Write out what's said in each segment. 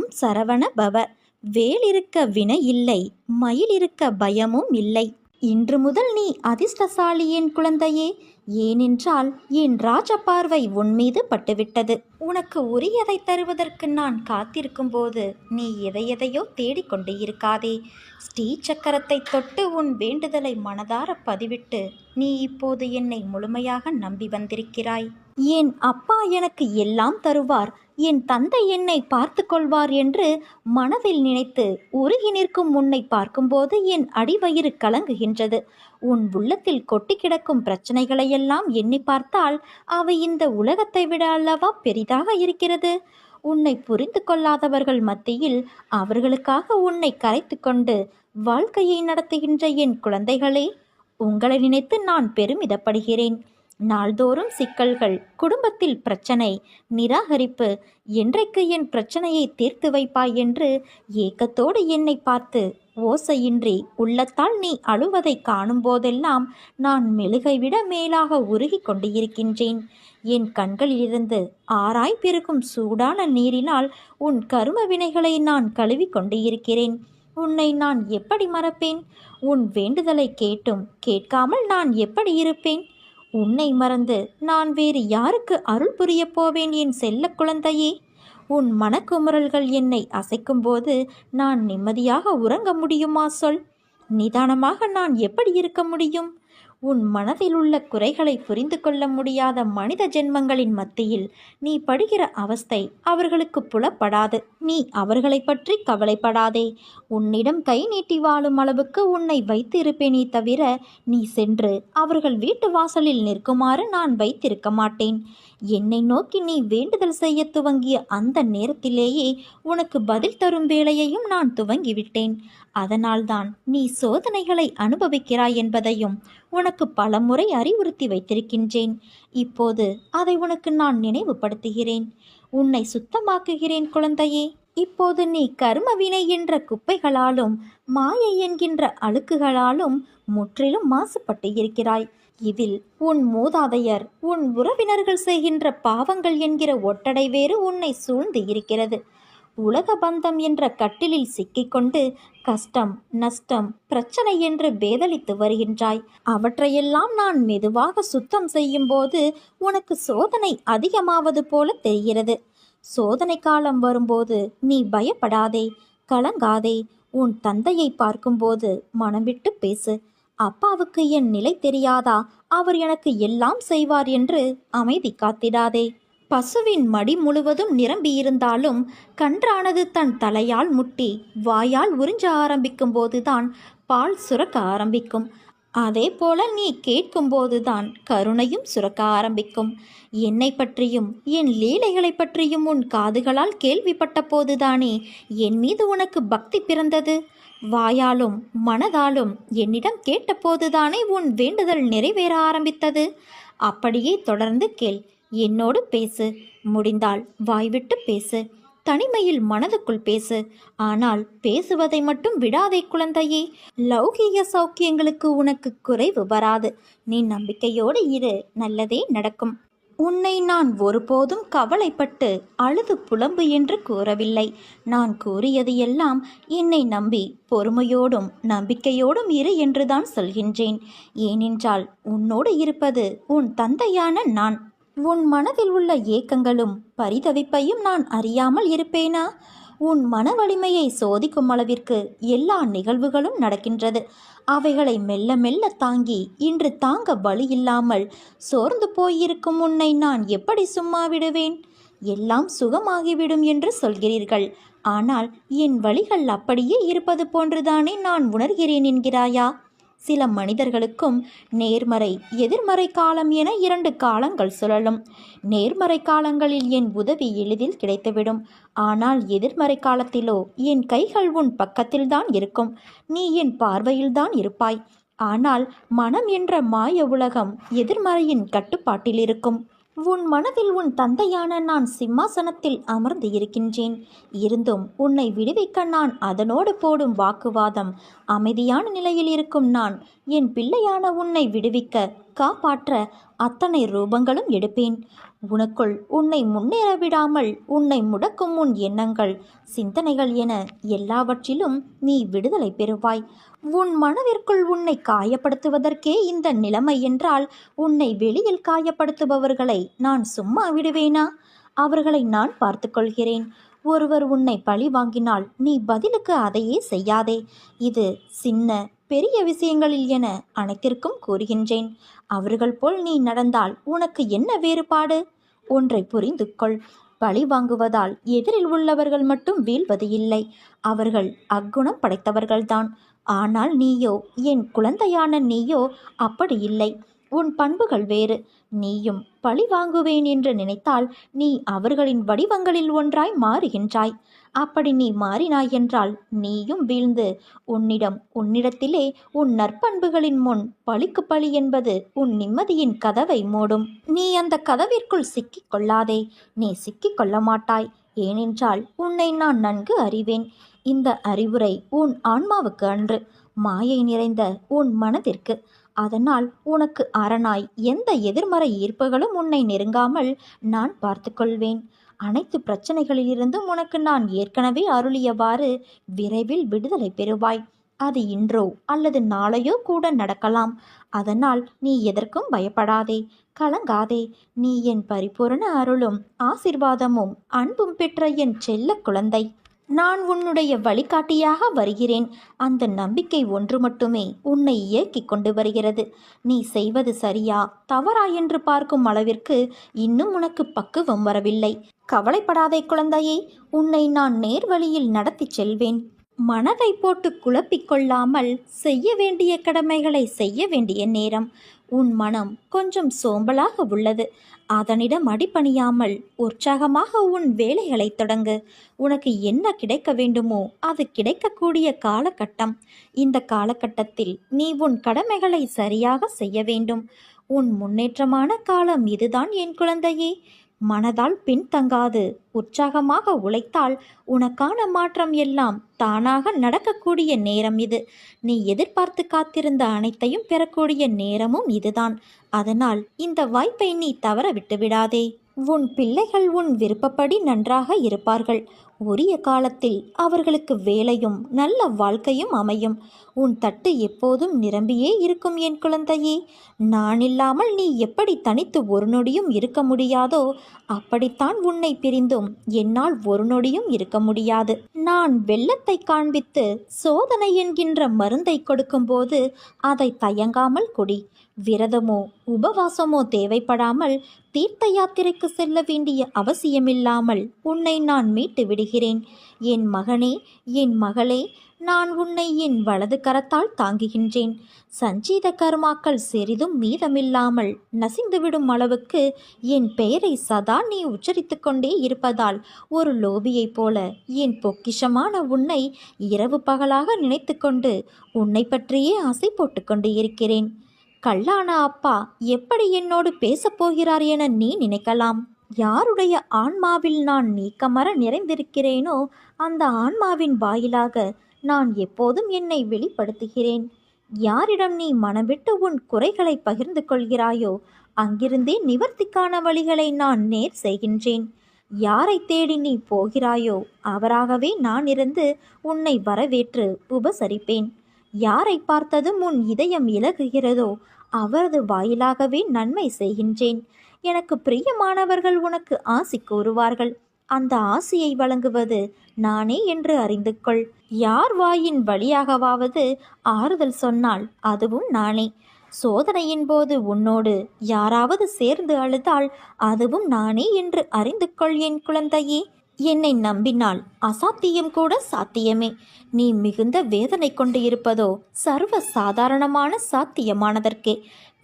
ஓம் சரவண பவ. வேல் இருக்க வினை இல்லை மயில் இருக்க பயமும் இல்லை. இன்று முதல் நீ அதிர்ஷ்டசாலி என் குழந்தையே. ஏனென்றால் என் ராஜ பார்வை உன் மீது பட்டுவிட்டது. உனக்கு உரியதை தருவதற்கு நான் காத்திருக்கும் போது நீ எதையெதையோ தேடிக்கொண்டு இருக்காதே. ஸ்ரீ சக்கரத்தை தொட்டு உன் வேண்டுதலை மனதார பதிவிட்டு நீ இப்போது என்னை முழுமையாக நம்பி வந்திருக்கிறாய். என் அப்பா எனக்கு எல்லாம் தருவார்? என் தந்தை என்னை பார்த்து கொள்வார் என்று மனதில் நினைத்து உருகி நிற்கும் உன்னை பார்க்கும்போது என் அடிவயிறு கலங்குகின்றது. உன் உள்ளத்தில் கொட்டி கிடக்கும் பிரச்சனைகளையெல்லாம் எண்ணி பார்த்தால் அவை இந்த உலகத்தை விட அல்லவா பெரிதாக இருக்கிறது? உன்னை புரிந்து கொள்ளாதவர்கள் மத்தியில் அவர்களுக்காக உன்னை கரைத்து கொண்டு வாழ்க்கையை நடத்துகின்ற என் குழந்தைகளே உங்களை நினைத்து நான் பெருமிதப்படுகிறேன். நாள்தோறும் சிக்கல்கள் குடும்பத்தில் பிரச்சனை நிராகரிப்பு என்றைக்கு என் பிரச்சனையை தீர்த்து வைப்பாய் என்று ஏக்கத்தோடு என்னை பார்த்து ஓசையின்றி உள்ளத்தால் நீ அழுவதை காணும் போதெல்லாம் நான் மெழுகை விட மேலாக உருகி கொண்டிருக்கின்றேன். என் கண்களிலிருந்து ஆராய் சூடான நீரினால் உன் கரும வினைகளை நான் கழுவி கொண்டிருக்கிறேன். உன்னை நான் எப்படி மறப்பேன்? உன் வேண்டுதலை கேட்டும் கேட்காமல் நான் எப்படி இருப்பேன்? உன்னை மறந்து நான் வேறு யாருக்கு அருள் புரியப் போவேன் என் செல்ல குழந்தையே? உன் மனக்குமுறல்கள் என்னை அசைக்கும்போது நான் நிம்மதியாக உறங்க முடியுமா சொல்? நிதானமாக நான் எப்படி இருக்க முடியும்? உன் மனதில் உள்ள குறைகளை புரிந்து கொள்ள முடியாத மனித ஜென்மங்களின் மத்தியில் நீ படுகிற அவஸ்தை அவர்களுக்கு புலப்படாது. நீ அவர்களை பற்றி கவலைப்படாதே. உன்னிடம் கை நீட்டி வாழும் அளவுக்கு உன்னை வைத்து இருப்பேனே தவிர நீ சென்று அவர்கள் வீட்டு வாசலில் நிற்குமாறு நான் வைத்திருக்க மாட்டேன். என்னை நோக்கி நீ வேண்டுதல் செய்ய துவங்கிய அந்த நேரத்திலேயே உனக்கு பதில் தரும் வேலையையும் நான் துவங்கிவிட்டேன். அதனால்தான் நீ சோதனைகளை அனுபவிக்கிறாய் என்பதையும் உனக்கு பலமுறை அறிவுறுத்தி வைத்திருக்கின்றேன். இப்போது அதை உனக்கு நான் நினைவுபடுத்துகிறேன். உன்னை சுத்தமாக்குகிறேன் குழந்தையே. இப்போது நீ கர்மவினை என்ற குப்பைகளாலும் மாயை என்கின்ற அழுக்குகளாலும் முற்றிலும் மாசுபட்டு இருக்கிறாய். இதில் உன் மூதாதையர் உன் உறவினர்கள் செய்கின்ற பாவங்கள் என்கிற ஒட்டடை வேறு உன்னை சூழ்ந்து இருக்கிறது. உலக பந்தம் என்ற கட்டிலில் சிக்கிக்கொண்டு கஷ்டம் நஷ்டம் பிரச்சனை என்று பேதலித்து வருகின்றாய். அவற்றையெல்லாம் நான் மெதுவாக சுத்தம் செய்யும்போது உனக்கு சோதனை அதிகமாவது போல தெரிகிறது. சோதனை காலம் வரும்போது நீ பயப்படாதே கலங்காதே. உன் தந்தையை பார்க்கும்போது மனம் விட்டு பேசு. அப்பாவுக்கு என் நிலை தெரியாதா? அவர் எனக்கு எல்லாம் செய்வார் என்று அமைதி காத்திடாதே. பசுவின் மடி முழுவதும் நிரம்பியிருந்தாலும் கன்றானது தன் தலையால் முட்டி வாயால் உறிஞ்ச ஆரம்பிக்கும் போதுதான் பால் சுரக்க ஆரம்பிக்கும். அதே போல நீ கேட்கும்போதுதான் கருணையும் சுரக்க ஆரம்பிக்கும். என்னை பற்றியும் என் லீலைகளை பற்றியும் உன் காதுகளால் கேள்விப்பட்ட போதுதானே? என் மீது உனக்கு பக்தி பிறந்தது? வாயாலும் மனதாலும் என்னிடம் கேட்டபோதுதானே உன் வேண்டுதல் நிறைவேற ஆரம்பித்தது? அப்படியே தொடர்ந்து கேள். என்னோடு பேசு. முடிந்தால் வாய்விட்டு பேசு. தனிமையில் மனதுக்குள் பேசு. ஆனால் பேசுவதை மட்டும் விடாதே குழந்தையே. லௌகீக சௌக்கியங்களுக்கு உனக்கு குறைவு வராது. நீ நம்பிக்கையோடு இரு. நல்லதே நடக்கும். உன்னை நான் ஒருபோதும் கவலைப்பட்டு அழுது புலம்பு என்று கூறவில்லை. நான் கூறியது எல்லாம் என்னை நம்பி பொறுமையோடும் நம்பிக்கையோடும் இரு என்றுதான் சொல்கின்றேன். ஏனென்றால் உன்னோடு இருப்பது உன் தந்தையான நான். உன் மனதில் உள்ள ஏக்கங்களும் பரிதவிப்பையும் நான் அறியாமல் இருப்பேனா? உன் மன வலிமையை சோதிக்கும் அளவிற்கு எல்லா நிகழ்வுகளும் நடக்கின்றது. அவைகளை மெல்ல மெல்ல தாங்கி இன்று தாங்க வழி இல்லாமல் சோர்ந்து போயிருக்கும் உன்னை நான் எப்படி சும்மா விடுவேன்? எல்லாம் சுகமாகிவிடும் என்று சொல்கிறீர்கள். ஆனால் என் வழிகள் அப்படியே இருப்பது போன்றுதானே நான் உணர்கிறேன் என்கிறாயா? சில மனிதர்களுக்கும் நேர்மறை எதிர்மறை காலம் என இரண்டு காலங்கள் சுழலும். நேர்மறை காலங்களில் என் உதவி எளிதில் கிடைத்துவிடும். ஆனால் எதிர்மறை காலத்திலோ என் கைகள் உன் பக்கத்தில்தான் இருக்கும். நீ என் பார்வையில்தான் இருப்பாய். ஆனால் மனம் என்ற மாய உலகம் எதிர்மறையின் கட்டுப்பாட்டில் இருக்கும். உன் மனதில் உன் தந்தையான நான் சிம்மாசனத்தில் அமர்ந்து இருக்கின்றேன். இருந்தும் உன்னை விடுவிக்க நான் அதனோடு போடும் வாக்குவாதம் அமைதியான நிலையில் இருக்கும் நான். என் பிள்ளையான உன்னை விடுவிக்க காப்பாற்ற அத்தனை ரூபங்களும் எடுப்பேன். உனக்குள் உன்னை முன்னேற விடாமல் உன்னை முடக்கும் உன் எண்ணங்கள் சிந்தனைகள் என எல்லாவற்றிலும் நீ விடுதலை பெறுவாய். உன் மனதிற்குள் உன்னை காயப்படுத்துவதற்கே இந்த நிலைமை என்றால் உன்னை வெளியில் காயப்படுத்துபவர்களை நான் சும்மா விடுவேனா? அவர்களை நான் பார்த்துக்கொள்கிறேன் ஒருவர் உன்னை பழி வாங்கினால் நீ பதிலுக்கு அதையே செய்யாதே. இது சின்ன பெரிய விஷயங்களில் என அனைத்திற்கும் கூறுகின்றேன். அவர்கள் போல் நீ நடந்தால் உனக்கு என்ன வேறுபாடு? ஒன்றை புரிந்து கொள். பழி வாங்குவதால் எதிரில் உள்ளவர்கள் மட்டும் வீழ்வது இல்லை. அவர்கள் அக்குணம் படைத்தவர்கள்தான். ஆனால் நீயோ என் குழந்தையான நீயோ அப்படி இல்லை. உன் பண்புகள் வேறு. நீயும் பழி வாங்குவேன் என்று நினைத்தால் நீ அவர்களின் வடிவங்களில் ஒன்றாய் மாறுகின்றாய். அப்படி நீ மாறினாய் என்றால் நீயும் வீழ்ந்து உன்னிடம் உன்னிடத்திலே உன் நற்பண்புகளின் முன் பழிக்கு பழி என்பது உன் நிம்மதியின் கதவை மூடும். நீ அந்த கதவிற்குள் சிக்கிக் கொள்ளாதே நீ சிக்கிக் கொள்ள மாட்டாய். ஏனென்றால் உன்னை நான் நன்கு அறிவேன். இந்த அறிவுரை உன் ஆன்மாவுக்கு அன்று மாயை நிறைந்த உன் மனதிற்கு. அதனால் உனக்கு அரணாய் எந்த எதிர்மறை ஈர்ப்புகளும் உன்னை நெருங்காமல் நான் பார்த்துக்கொள்வேன் அனைத்து பிரச்சனைகளிலிருந்தும் உனக்கு நான் ஏற்கனவே அருளியவாறு விரைவில் விடுதலை பெறுவாய். அது இன்றோ அல்லது நாளையோ கூட நடக்கலாம். அதனால் நீ எதற்கும் பயப்படாதே. கலங்காதே. நீ என் பரிபூரண அருளும் ஆசிர்வாதமும் அன்பும் பெற்ற என் செல்ல குழந்தை. நான் உன்னுடைய வழிகாட்டியாக வருகிறேன். அந்த நம்பிக்கை ஒன்று மட்டுமே உன்னை இயக்கிக் கொண்டு வருகிறது. நீ செய்வது சரியா தவறா என்று பார்க்கும் அளவிற்கு இன்னும் உனக்கு பக்குவம் வரவில்லை. கவலைப்படாதே குழந்தையே உன்னை நான் நேர்வழியில் நடத்திச் செல்வேன். மனதை போட்டு குழப்பிக்கொள்ளாமல் செய்ய வேண்டிய கடமைகளை செய்ய வேண்டிய நேரம். உன் மனம் கொஞ்சம் சோம்பலாக உள்ளது. அதனிடம் அடிபணியாமல் உற்சாகமாக உன் வேலைகளை தொடங்கு. உனக்கு என்ன கிடைக்க வேண்டுமோ அது கிடைக்கக்கூடிய காலகட்டம். இந்த காலகட்டத்தில் நீ உன் கடமைகளை சரியாக செய்ய வேண்டும். உன் முன்னேற்றமான காலம் இதுதான் என் குழந்தையே. மனதால் பின்தங்காது. உற்சாகமாக உழைத்தால் உனக்கான மாற்றம் எல்லாம் தானாக நடக்கக்கூடிய நேரம் இது. நீ எதிர்பார்த்து காத்திருந்த அனைத்தையும் பெறக்கூடிய நேரமும் இதுதான். அதனால் இந்த வாய்ப்பை நீ தவற விட்டுவிடாதே உன் பிள்ளைகள் உன் விருப்பப்படி நன்றாக இருப்பார்கள். உரிய காலத்தில் அவர்களுக்கு வேலையும் நல்ல வாழ்க்கையும் அமையும். உன் தட்டு எப்போதும் நிரம்பியே இருக்கும் என் குழந்தையே. நான் இல்லாமல் நீ எப்படி தனித்து ஒரு நொடியும் இருக்க முடியாதோ அப்படித்தான் உன்னை பிரிந்தும் என்னால் ஒரு நொடியும் இருக்க முடியாது. நான் வெள்ளத்தை காண்பித்து சோதனை என்கின்ற மருந்தை கொடுக்கும்போது அதை தயங்காமல் குடி. விரதமோ உபவாசமோ தேவைப்படாமல் தீர்த்த யாத்திரைக்கு செல்ல வேண்டிய அவசியமில்லாமல் உன்னை நான் மீட்டு விடுகிறேன். என் மகனே என் மகளே நான் உன்னை என் வலது கரத்தால் தாங்குகின்றேன். சஞ்சீத கர்மாக்கள் சிறிதும் மீதமில்லாமல் நசிந்துவிடும் அளவுக்கு என் பெயரை சதா நீ உச்சரித்து கொண்டே இருப்பதால் ஒரு லோபியைப் போல என் பொக்கிஷமான உன்னை இரவு பகலாக நினைத்து கொண்டு உன்னை பற்றியே ஆசை போட்டுக்கொண்டு இருக்கிறேன். கல்லான அப்பா எப்படி என்னோடு பேசப்போகிறார் என நீ நினைக்கலாம். யாருடைய ஆன்மாவில் நான் நீக்கமர நிறைந்திருக்கிறேனோ அந்த ஆன்மாவின் வாயிலாக நான் எப்போதும் என்னை வெளிப்படுத்துகிறேன். யாரிடம் நீ மனமிட்டு உன் குறைகளை பகிர்ந்து கொள்கிறாயோ அங்கிருந்தே நிவர்த்திக்கான வழிகளை நான் நேர் செய்கின்றேன். யாரை தேடி நீ போகிறாயோ அவராகவே நான் இருந்து உன்னை வரவேற்று உபசரிப்பேன். யாரை பார்த்ததும் உன் இதயம் இலகுகிறதோ அவரது வாயிலாகவே நன்மை செய்கின்றேன். எனக்கு பிரியமானவர்கள் உனக்கு ஆசி கூறுவார்கள். அந்த ஆசையை வழங்குவது நானே என்று அறிந்து கொள் யார் வாயின் வழியாகவாவது ஆறுதல் சொன்னால் அதுவும் நானே. சோதனையின் போது உன்னோடு யாராவது சேர்ந்து அழுதால் அதுவும் நானே என்று அறிந்து கொள் என் குழந்தையே. என்னை நம்பினால் அசாத்தியம் கூட சாத்தியமே. நீ மிகுந்த வேதனை கொண்டு இருப்பதோ சர்வ சாதாரணமான சாத்தியமானதற்கே.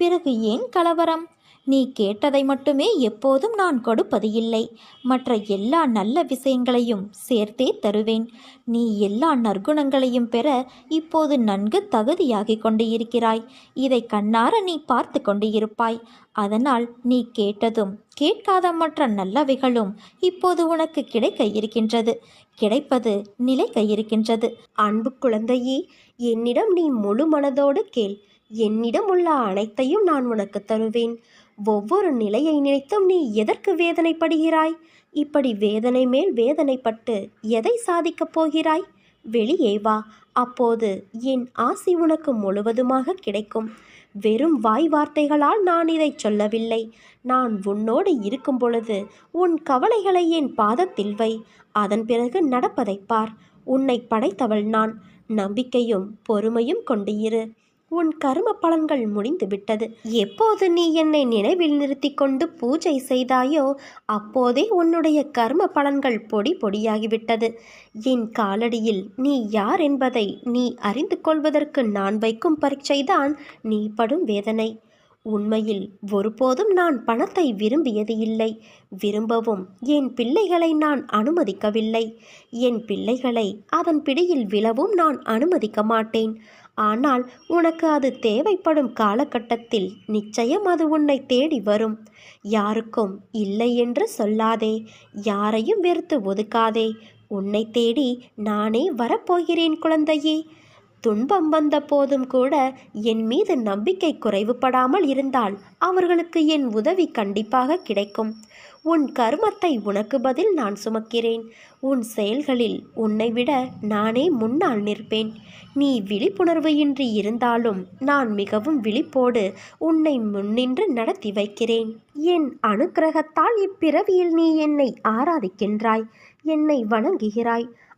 பிறகு ஏன் கலவரம்? நீ கேட்டதை மட்டுமே எப்போதும் நான் கொடுப்பது இல்லை. மற்ற எல்லா நல்ல விஷயங்களையும் சேர்த்தே தருவேன். நீ எல்லா நற்குணங்களையும் பெற இப்போது நன்கு தகுதியாகிக் கொண்டு இருக்கிறாய் இதை கண்ணார நீ பார்த்து கொண்டு இருப்பாய் அதனால் நீ கேட்டதும் கேட்காத மற்ற நல்லவைகளும் இப்போது உனக்கு கிடைக்க இருக்கின்றது. கிடைப்பது நிலைக்க இருக்கின்றது. அன்பு குழந்தையே என்னிடம் நீ முழு மனதோடு கேள். என்னிடம் உள்ள அனைத்தையும் நான் உனக்கு தருவேன். ஒவ்வொரு நிலையை நினைத்தும் நீ எதற்கு வேதனைப்படுகிறாய்? இப்படி வேதனை மேல் வேதனைப்பட்டு எதை சாதிக்கப் போகிறாய்? வெளியே வா. அப்போது என் ஆசி உனக்கு முழுவதுமாக கிடைக்கும். வெறும் வாய் வார்த்தைகளால் நான் இதை சொல்லவில்லை. நான் உன்னோடு இருக்கும் பொழுது உன் கவலைகளை என் பாதத்தில் வை. அதன் பிறகு நடப்பதைப் பார். உன்னை படைத்தவள் நான். நம்பிக்கையும் பொறுமையும் கொண்டு இரு. உன் கர்ம பலன்கள் முடிந்து விட்டது. எப்போது நீ என்னை நினைவில் நிறுத்தி கொண்டு பூஜை செய்தாயோ அப்போதே உன்னுடைய கர்ம பலன்கள் பொடி பொடியாகிவிட்டது என் காலடியில் நீ யார் என்பதை நீ அறிந்து கொள்வதற்கு நான் வைக்கும் பரீட்சைதான் நீ படும் வேதனை. உண்மையில் ஒருபோதும் நான் பணத்தை விரும்பியது இல்லை. விரும்பவும் என் பிள்ளைகளை நான் அனுமதிக்கவில்லை. என் பிள்ளைகளை அதன் பிடியில் விழவும் நான் அனுமதிக்க மாட்டேன். ஆனால் உனக்கு அது தேவைப்படும் காலகட்டத்தில் நிச்சயம் அது உன்னை தேடி வரும். யாருக்கும் இல்லை என்று சொல்லாதே யாரையும் வெறுத்து ஒதுக்காதே. உன்னை தேடி நானே வரப்போகிறேன் குழந்தையே. துன்பம் வந்த போதும் கூட என் மீது நம்பிக்கை குறைவுபடாமல் இருந்தால் அவர்களுக்கு என் உதவி கண்டிப்பாக கிடைக்கும். உன் கர்மத்தை உனக்கு பதில் நான் சுமக்கிறேன். உன் செயல்களில் உன்னை விட நானே முன்னால் நிற்பேன். நீ விழிப்புணர்வு இன்றி இருந்தாலும் நான் மிகவும் விழிப்போடு உன்னை முன்னின்று நடத்தி வைக்கிறேன். என் அனுக்கிரகத்தால் இப்பிறவியில் நீ என்னை ஆராதிக்கின்றாய். என்னை வணங்குகிறாய்.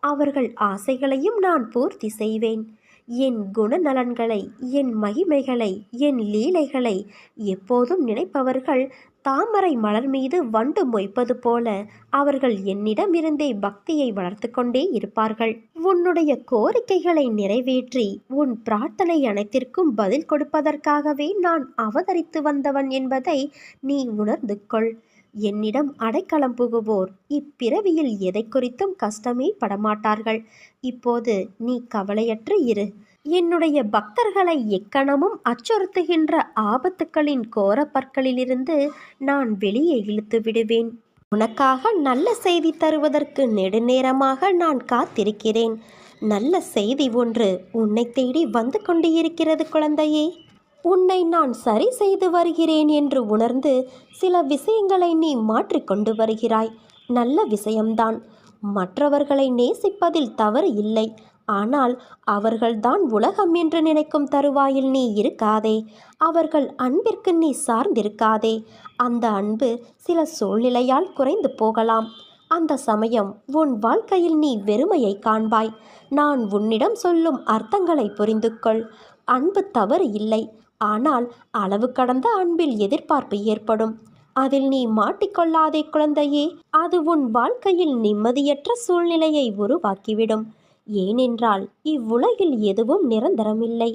அவர்கள் ஆசைகளையும் நான் பூர்த்தி செய்வேன். என் குணநலன்களை என் மகிமைகளை என் லீலைகளை எப்போதும் நினைப்பவர்கள் தாமரை மலர் மீது வண்டு மொய்ப்பது போல அவர்கள் என்னிடமிருந்தே பக்தியை வளர்த்து கொண்டே இருப்பார்கள். உன்னுடைய கோரிக்கைகளை நிறைவேற்றி உன் பிரார்த்தனை அனைத்திற்கும் பதில் கொடுப்பதற்காகவே நான் அவதரித்து வந்தவன் என்பதை நீ உணர்ந்து கொள். என்னிடம் அடைக்கலம் புகுவோர் இப்பிறவியில் எதை குறித்தும் கஷ்டமே படமாட்டார்கள். இப்போது நீ கவலையற்று இரு. என்னுடைய பக்தர்களை எக்கணமும் அச்சுறுத்துகின்ற ஆபத்துக்களின் கோரப்பற்களிலிருந்து நான் வெளியே இழுத்து விடுவேன். உனக்காக நல்ல செய்தி தருவதற்கு நெடுநேரமாக நான் காத்திருக்கிறேன். நல்ல செய்தி ஒன்று உன்னை தேடி வந்து கொண்டிருக்கிறது குழந்தையே. உன்னை நான் சரி செய்து வருகிறேன் என்று உணர்ந்து சில விஷயங்களை நீ மாற்றிக்கொண்டு வருகிறாய். நல்ல விஷயம்தான். மற்றவர்களை நேசிப்பதில் தவறு இல்லை. ஆனால் அவர்கள்தான் உலகம் என்று நினைக்கும் தருவாயில் நீ இருக்காதே. அவர்கள் அன்பிற்கு நீ சார்ந்திருக்காதே. அந்த அன்பு சில சூழ்நிலையால் குறைந்து போகலாம். அந்த சமயம் உன் வாழ்க்கையில் நீ வெறுமையை காண்பாய். நான் உன்னிடம் சொல்லும் அர்த்தங்களை புரிந்து கொள் அன்பு தவறு இல்லை. ஆனால் அளவு கடந்த அன்பில் எதிர்பார்ப்பு ஏற்படும். அதில் நீ மாட்டிக்கொள்ளாதே குழந்தையே. அது உன் வாழ்க்கையில் நிம்மதியற்ற சூழ்நிலையை உருவாக்கிவிடும். ஏனென்றால் இவ்வுலகில் எதுவும் நிரந்தரமில்லை.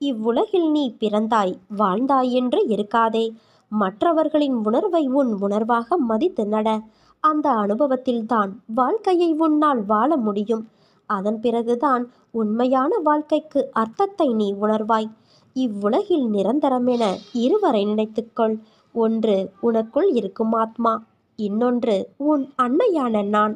இவ்வுலகில் நீ பிறந்தாய் வாழ்ந்தாய் என்று இருக்காதே. மற்றவர்களின் உணர்வை உன் உணர்வாக மதித்து நட. அந்த அனுபவத்தில்தான் வாழ்க்கையை உன்னால் வாழ முடியும். அதன் பிறகுதான் உண்மையான வாழ்க்கைக்கு அர்த்தத்தை நீ உணர்வாய். இவ்வுலகில் நிரந்தரமென இருவரை நினைத்துக்கொள். ஒன்று உனக்குள் இருக்கும் ஆத்மா. இன்னொன்று உன் அன்னையான நான்.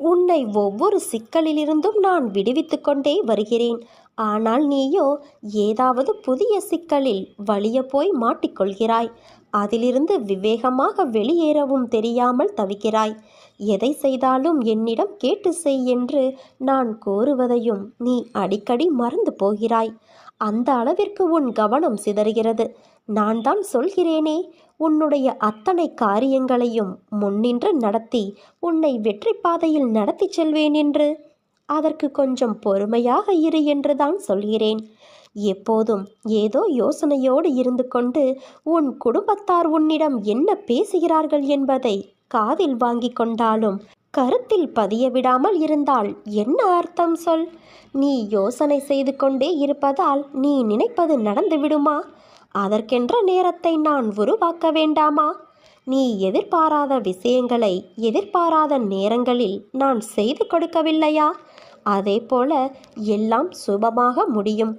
உன்னை ஒவ்வொரு சிக்கலிலிருந்தும் நான் விடுவித்து கொண்டே வருகிறேன். ஆனால் நீயோ ஏதாவது புதிய சிக்கலில் வலிய போய் மாட்டிக்கொள்கிறாய். அதிலிருந்து விவேகமாக வெளியேறவும் தெரியாமல் தவிக்கிறாய். எதை செய்தாலும் என்னிடம் கேட்டு செய் என்று நான் கோருவதையும் நீ அடிக்கடி மறந்து போகிறாய். அந்த அளவிற்கு உன் கவனம் சிதறுகிறது. நான் தான் சொல்கிறேனே உன்னுடைய அத்தனை காரியங்களையும் முன்னின்று நடத்தி உன்னை வெற்றி பாதையில் நடத்தி செல்வேன் என்று. அதற்கு கொஞ்சம் பொறுமையாக இரு என்றுதான் சொல்கிறேன். எப்போதும் ஏதோ யோசனையோடு இருந்து கொண்டு உன் குடும்பத்தார் உன்னிடம் என்ன பேசுகிறார்கள் என்பதை காதில் வாங்கி கொண்டாலும் கருத்தில் பதிய விடாமல் இருந்தால் என்ன அர்த்தம் சொல்? நீ யோசனை செய்து கொண்டே இருப்பதால் நீ நினைப்பது நடந்து விடுமா? அதற்கென்ற நேரத்தை நான் உருவாக்க வேண்டாமா? நீ எதிர்பாராத விஷயங்களை எதிர்பாராத நேரங்களில் நான் செய்து கொடுக்கவில்லையா? அதே போல எல்லாம் சுபமாக முடியும்.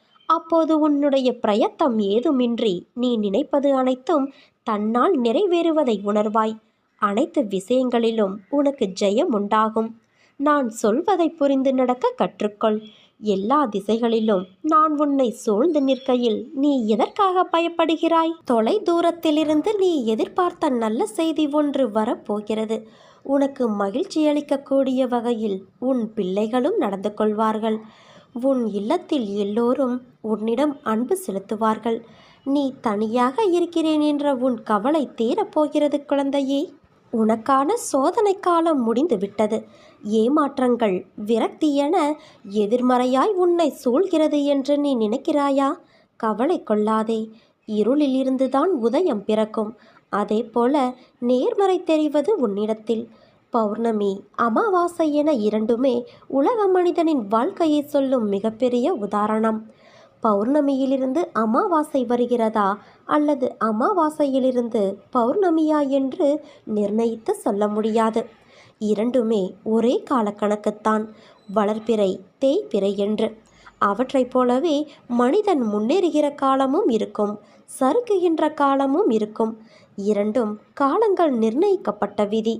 அப்போது உன்னுடைய பிரயத்தம் ஏதுமின்றி நீ நினைப்பது அனைத்தும் தன்னால் நிறைவேறுவதை உணர்வாய். அனைத்து விஷயங்களிலும் உனக்கு ஜெயம் உண்டாகும். நான் சொல்வதை புரிந்து நடக்க கற்றுக்கொள். எல்லா திசைகளிலும் நான் உன்னை சூழ்ந்து நிற்கையில் நீ எதற்காக பயப்படுகிறாய்? தொலை தூரத்திலிருந்து நீ எதிர்பார்த்த நல்ல செய்தி ஒன்று வரப்போகிறது. உனக்கு மகிழ்ச்சி அளிக்கக்கூடிய வகையில் உன் பிள்ளைகளும் நடந்து கொள்வார்கள். உன் இல்லத்தில் எல்லோரும் உன்னிடம் அன்பு செலுத்துவார்கள். நீ தனியாக இருக்கிறேன் என்ற உன் கவலை தீரப்போகிறது குழந்தையே. உனக்கான சோதனை காலம் முடிந்து விட்டது ஏமாற்றங்கள் விரக்தி என எதிர்மறையாய் உன்னை சூழ்கிறது என்று நீ நினைக்கிறாயா? கவலை கொள்ளாதே. இருளிலிருந்துதான் உதயம் பிறக்கும். அதே போல நேர்மறை தெரிவது உன்னிடத்தில். பௌர்ணமி அமாவாசை என இரண்டுமே உலக மனிதனின் வாழ்க்கையை சொல்லும் மிகப்பெரிய உதாரணம். பௌர்ணமியிலிருந்து அமாவாசை வருகிறதா அல்லது அமாவாசையிலிருந்து பௌர்ணமியா என்று நிர்ணயித்து சொல்ல முடியாது. இரண்டுமே ஒரே காலக்கணக்குத்தான். வளர்பிறை தேய்பிறை என்று. அவற்றைப் போலவே மனிதன் முன்னேறுகிற காலமும் இருக்கும் சறுக்குகின்ற காலமும் இருக்கும். இரண்டும் காலங்கள் நிர்ணயிக்கப்பட்ட விதி.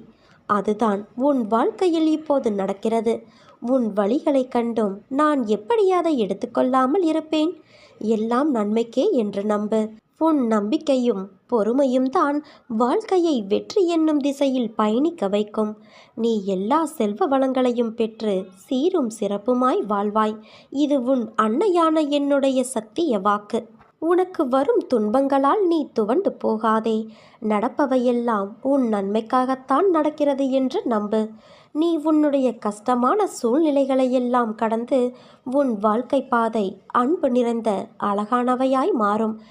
அதுதான் உன் வாழ்க்கையில் இப்போது நடக்கிறது. உன் வழிகளைக் கண்டும் நான் எப்படி அதை எடுத்துக்கொள்ளாமல் இருப்பேன். எல்லாம் நன்மைக்கே என்று நம்பு. உன் நம்பிக்கையும் பொறுமையும் தான் வாழ்க்கையை வெற்றி என்னும் திசையில் பயணிக்க வைக்கும். நீ எல்லா செல்வ வளங்களையும் பெற்று சீரும் சிறப்புமாய் வாழ்வாய். இது உன் அன்னையான என்னுடைய சத்திய வாக்கு. உனக்கு வரும் துன்பங்களால் நீ துவண்டு போகாதே. நடப்பவையெல்லாம் உன் நன்மைக்காகத்தான் நடக்கிறது என்று நம்பு. நீ உன்னுடைய கஷ்டமான சூழ்நிலைகளையெல்லாம் கடந்து உன் வாழ்க்கை பாதை அன்பு நிறைந்த அழகானவையாய் மாறும்.